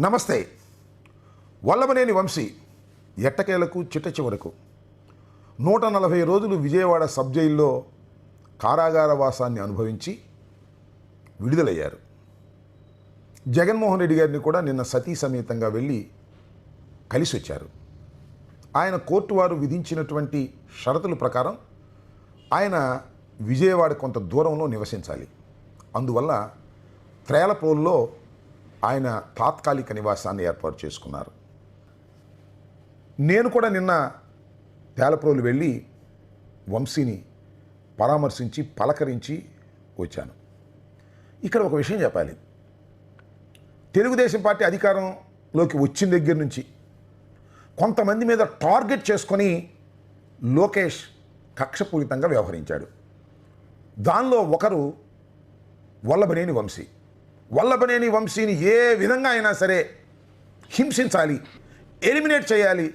నమస్తే. వల్లభనేని వంశీ ఎట్టకేలకు చిట్ట చివరకు. నూట నలభై రోజులు విజయవాడ సబ్ జైల్లో కారాగార వాసాన్ని అనుభవించి విడుదలయ్యారు. జగన్మోహన్ రెడ్డి గారిని కూడా నిన్న సతీ సమేతంగా వెళ్ళి కలిసి వచ్చారు ఆయన కోర్టు వారు విధించినటువంటి షరతుల ప్రకారం ఆయన విజయవాడ కొంత దూరంలో నివసించాలి. అందువల్ల త్రేలపోల్లో ఆయన తాత్కాలిక నివాసాన్ని ఏర్పాటు చేసుకున్నారు. నేను కూడా నిన్న తేలప్రోలు వెళ్ళి వంశీని పరామర్శించి పలకరించి వచ్చాను. ఇక్కడ ఒక విషయం చెప్పాలి. తెలుగుదేశం పార్టీ అధికారంలోకి వచ్చిన దగ్గర నుంచి కొంతమంది మీద టార్గెట్ చేసుకొని లోకేష్ కక్షపూరితంగా వ్యవహరించాడు. దానిలో ఒకరు వల్లభనేని వంశీ. వల్లభనేని వంశీని ఏ విధంగా అయినా సరే హింసించాలి ఎలిమినేట్ చేయాలి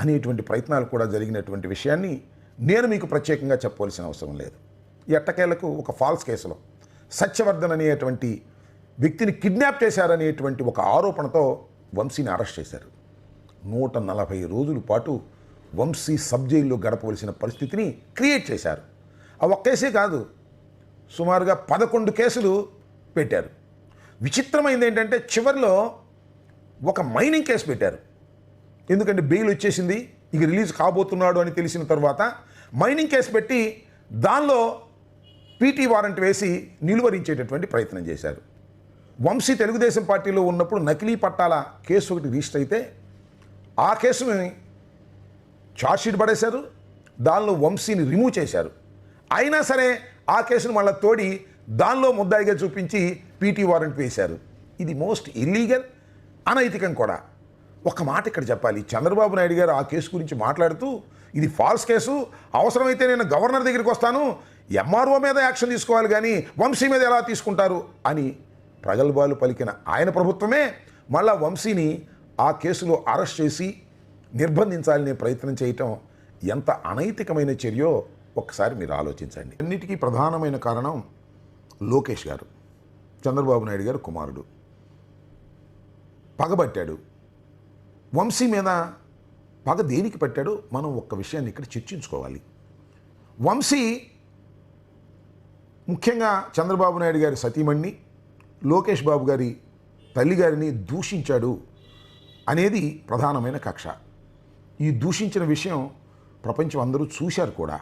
అనేటువంటి ప్రయత్నాలు కూడా జరిగినటువంటి విషయాన్ని నేను మీకు ప్రత్యేకంగా చెప్పవలసిన అవసరం లేదు. ఎట్టకేలకు ఒక ఫాల్స్ కేసులో సత్యవర్ధన్ అనేటువంటి వ్యక్తిని కిడ్నాప్ చేశారనేటువంటి ఒక ఆరోపణతో వంశీని అరెస్ట్ చేశారు. నూట నలభై రోజుల పాటు వంశీ సబ్ జైల్లో గడపవలసిన పరిస్థితిని క్రియేట్ చేశారు. ఆ ఒక్క కేసే కాదు సుమారుగా పదకొండు కేసులు పెట్టారు. విచిత్రమైంది ఏంటంటే చివరిలో ఒక మైనింగ్ కేసు పెట్టారు. ఎందుకంటే బెయిల్ వచ్చేసింది ఇక రిలీజ్ కాబోతున్నాడు అని తెలిసిన తర్వాత మైనింగ్ కేసు పెట్టి దానిలో పీటీ వారెంట్ వేసి నిలువరించేటటువంటి ప్రయత్నం చేశారు. వంశీ తెలుగుదేశం పార్టీలో ఉన్నప్పుడు నకిలీ పట్టాల కేసు ఒకటి రిజిస్టర్ అయితే ఆ కేసుని ఛార్జ్షీట్ పడేశారు దానిలో వంశీని రిమూవ్ చేశారు. అయినా సరే ఆ కేసును మళ్ళీ తోడి దానిలో ముద్దాయిగా చూపించి పీటీ వారెంట్ వేశారు. ఇది మోస్ట్ ఇల్లీగల్ అనైతికం కూడా. ఒక మాట ఇక్కడ చెప్పాలి. చంద్రబాబు నాయుడు గారు ఆ కేసు గురించి మాట్లాడుతూ ఇది ఫాల్స్ కేసు అవసరమైతే నేను గవర్నర్ దగ్గరికి వస్తాను ఎంఆర్ఓ మీద యాక్షన్ తీసుకోవాలి కానీ వంశీ మీద ఎలా తీసుకుంటారు అని ప్రగల్భాలు పలికిన ఆయన ప్రభుత్వమే మళ్ళా వంశీని ఆ కేసులో అరెస్ట్ చేసి నిర్బంధించాలనే ప్రయత్నం చేయటం ఎంత అనైతికమైన చర్యో ఒక్కసారి మీరు ఆలోచించండి. అన్నిటికీ ప్రధానమైన కారణం లోకేష్ గారు. చంద్రబాబు నాయుడు గారు కుమారుడు. పగబట్టాడు వంశీ మీద పగ దేనికి పెట్టాడో మనం ఒక్క విషయాన్ని ఇక్కడ చర్చించుకోవాలి. వంశీ ముఖ్యంగా చంద్రబాబు నాయుడు గారి సతీమణ్ణి లోకేష్ బాబు గారి తల్లి గారిని దూషించాడు అనేది ప్రధానమైన కక్ష. ఈ దూషించిన విషయం ప్రపంచం అందరూ చూశారు కూడా.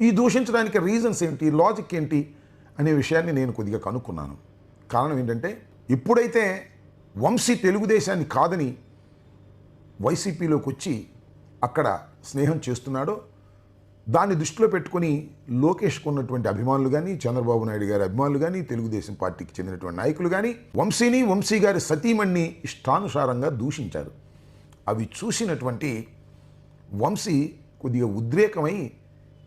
ఈ దూషించడానికి రీజన్స్ ఏంటి లాజిక్ ఏంటి అనే విషయాన్ని నేను కొద్దిగా కనుక్కున్నాను. కారణం ఏంటంటే ఎప్పుడైతే వంశీ తెలుగుదేశాన్ని కాదని వైసీపీలోకి వచ్చి అక్కడ స్నేహం చేస్తున్నాడో దాన్ని దృష్టిలో పెట్టుకొని లోకేష్కు ఉన్నటువంటి అభిమానులు కానీ చంద్రబాబు నాయుడు గారి అభిమానులు కానీ తెలుగుదేశం పార్టీకి చెందినటువంటి నాయకులు కానీ వంశీని వంశీ గారి సతీమణ్ణి ఇష్టానుసారంగా దూషించారు. అవి చూసినటువంటి వంశీ కొద్దిగా ఉద్రేకమై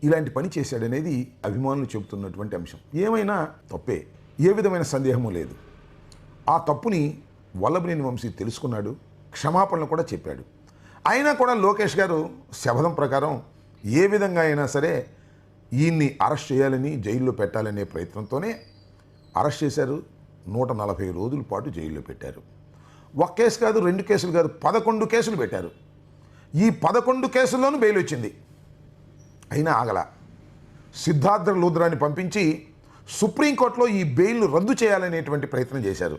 ఇలాంటి పని చేశాడనేది అభిమానులు చెబుతున్నటువంటి అంశం. ఏమైనా తప్పే. ఏ విధమైన సందేహము లేదు. ఆ తప్పుని వల్లభనేని వంశీ తెలుసుకున్నాడు క్షమాపణలు కూడా చెప్పాడు. అయినా కూడా లోకేష్ గారు శపథం ప్రకారం ఏ విధంగా అయినా సరే ఈయన్ని అరెస్ట్ చేయాలని జైల్లో పెట్టాలనే ప్రయత్నంతోనే అరెస్ట్ చేశారు. నూట నలభై రోజుల పాటు జైల్లో పెట్టారు. ఒక కేసు కాదు రెండు కేసులు కాదు పదకొండు కేసులు పెట్టారు. ఈ పదకొండు కేసుల్లోనూ బెయిల్ వచ్చింది అయినా ఆగల. సిద్ధార్థ లూద్రాన్ని పంపించి సుప్రీంకోర్టులో ఈ బెయిల్ను రద్దు చేయాలనేటువంటి ప్రయత్నం చేశారు.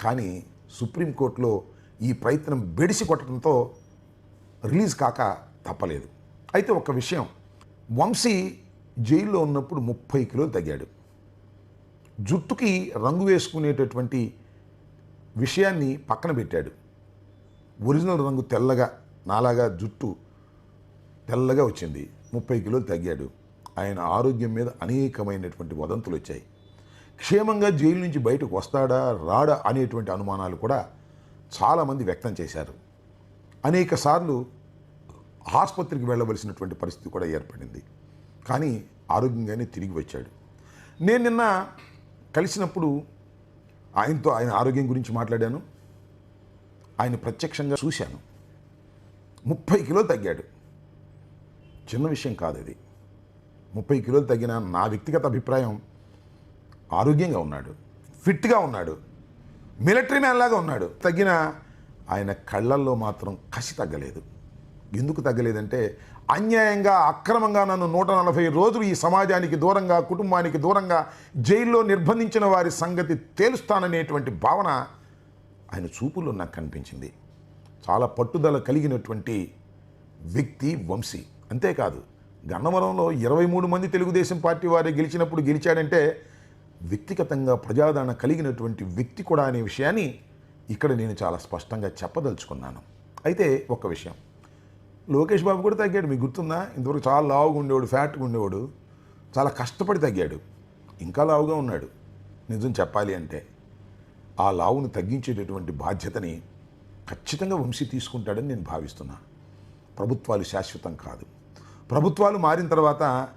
కానీ సుప్రీంకోర్టులో ఈ ప్రయత్నం బెడిసి కొట్టడంతో రిలీజ్ కాక తప్పలేదు. అయితే ఒక విషయం వంశీ జైల్లో ఉన్నప్పుడు ముప్పై కిలోలు తగ్గాడు. జుట్టుకి రంగు వేసుకునేటటువంటి విషయాన్ని పక్కన పెట్టాడు. ఒరిజినల్ రంగు తెల్లగా నాలాగా జుట్టు తెల్లగా వచ్చింది. ముప్పై కిలోలు తగ్గాడు. ఆయన ఆరోగ్యం మీద అనేకమైనటువంటి వదంతులు వచ్చాయి. క్షేమంగా జైలు నుంచి బయటకు వస్తాడా రాడా అనేటువంటి అనుమానాలు కూడా చాలామంది వ్యక్తం చేశారు. అనేక సార్లు ఆసుపత్రికి వెళ్ళవలసినటువంటి పరిస్థితి కూడా ఏర్పడింది. కానీ ఆరోగ్యంగానే తిరిగి వచ్చాడు. నేను నిన్న కలిసినప్పుడు ఆయనతో ఆయన ఆరోగ్యం గురించి మాట్లాడాను. ఆయన ప్రత్యక్షంగా చూశాను. ముప్పై కిలో తగ్గాడు. చిన్న విషయం కాదు అది ముప్పై కిలోలు తగ్గిన నా వ్యక్తిగత అభిప్రాయం ఆరోగ్యంగా ఉన్నాడు ఫిట్గా ఉన్నాడు మిలిటరీ మ్యాన్ లాగా ఉన్నాడు. తగ్గిన ఆయన కళ్ళల్లో మాత్రం కసి తగ్గలేదు. ఎందుకు తగ్గలేదంటే అన్యాయంగా అక్రమంగా నన్ను నూట నలభై రోజులు ఈ సమాజానికి దూరంగా కుటుంబానికి దూరంగా జైల్లో నిర్బంధించిన వారి సంగతి తేలుస్తాననేటువంటి భావన ఆయన చూపుల్లో నాకు కనిపించింది. చాలా పట్టుదల కలిగినటువంటి వ్యక్తి వంశీ. అంతేకాదు గన్నవరంలో ఇరవై మూడు మంది తెలుగుదేశం పార్టీ వారే గెలిచినప్పుడు గెలిచాడంటే వ్యక్తిగతంగా ప్రజాదరణ కలిగినటువంటి వ్యక్తి కూడా అనే విషయాన్ని ఇక్కడ నేను చాలా స్పష్టంగా చెప్పదలుచుకున్నాను. అయితే ఒక్క విషయం. లోకేష్ బాబు కూడా తగ్గాడు మీకు గుర్తుందా? ఇంతవరకు చాలా లావుగా ఉండేవాడు ఫ్యాట్గా ఉండేవాడు చాలా కష్టపడి తగ్గాడు ఇంకా లావుగా ఉన్నాడు. నిజం చెప్పాలి అంటే ఆ లావును తగ్గించేటటువంటి బాధ్యతని ఖచ్చితంగా వంశీ తీసుకుంటాడని నేను భావిస్తున్నాను ప్రభుత్వాలు శాశ్వతం కాదు. ప్రభుత్వాలు మారిన తర్వాత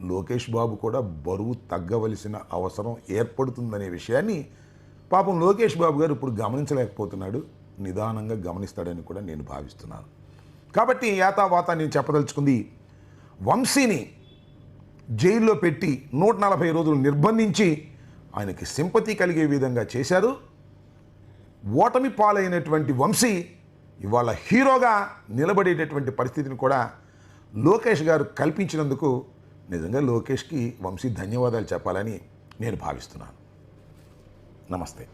లోకేష్ బాబు కూడా బరువు తగ్గవలసిన అవసరం ఏర్పడుతుందనే విషయాన్ని పాపం లోకేష్ బాబు గారు ఇప్పుడు గమనించలేకపోతున్నాడు. నిదానంగా గమనిస్తాడని కూడా నేను భావిస్తున్నాను. కాబట్టి యాతావాత నేను చెప్పదలుచుకుంది వంశీని జైల్లో పెట్టి నూట నలభై రోజులు నిర్బంధించి ఆయనకి సింపతి కలిగే విధంగా చేశారు. ఓటమి పాలైనటువంటి వంశీ ఇవాళ హీరోగా నిలబడేటటువంటి పరిస్థితిని కూడా లోకేష్ గారు కల్పించినందుకు నిజంగా లోకేష్కి వంశీ ధన్యవాదాలు చెప్పాలని నేను భావిస్తున్నాను. నమస్తే.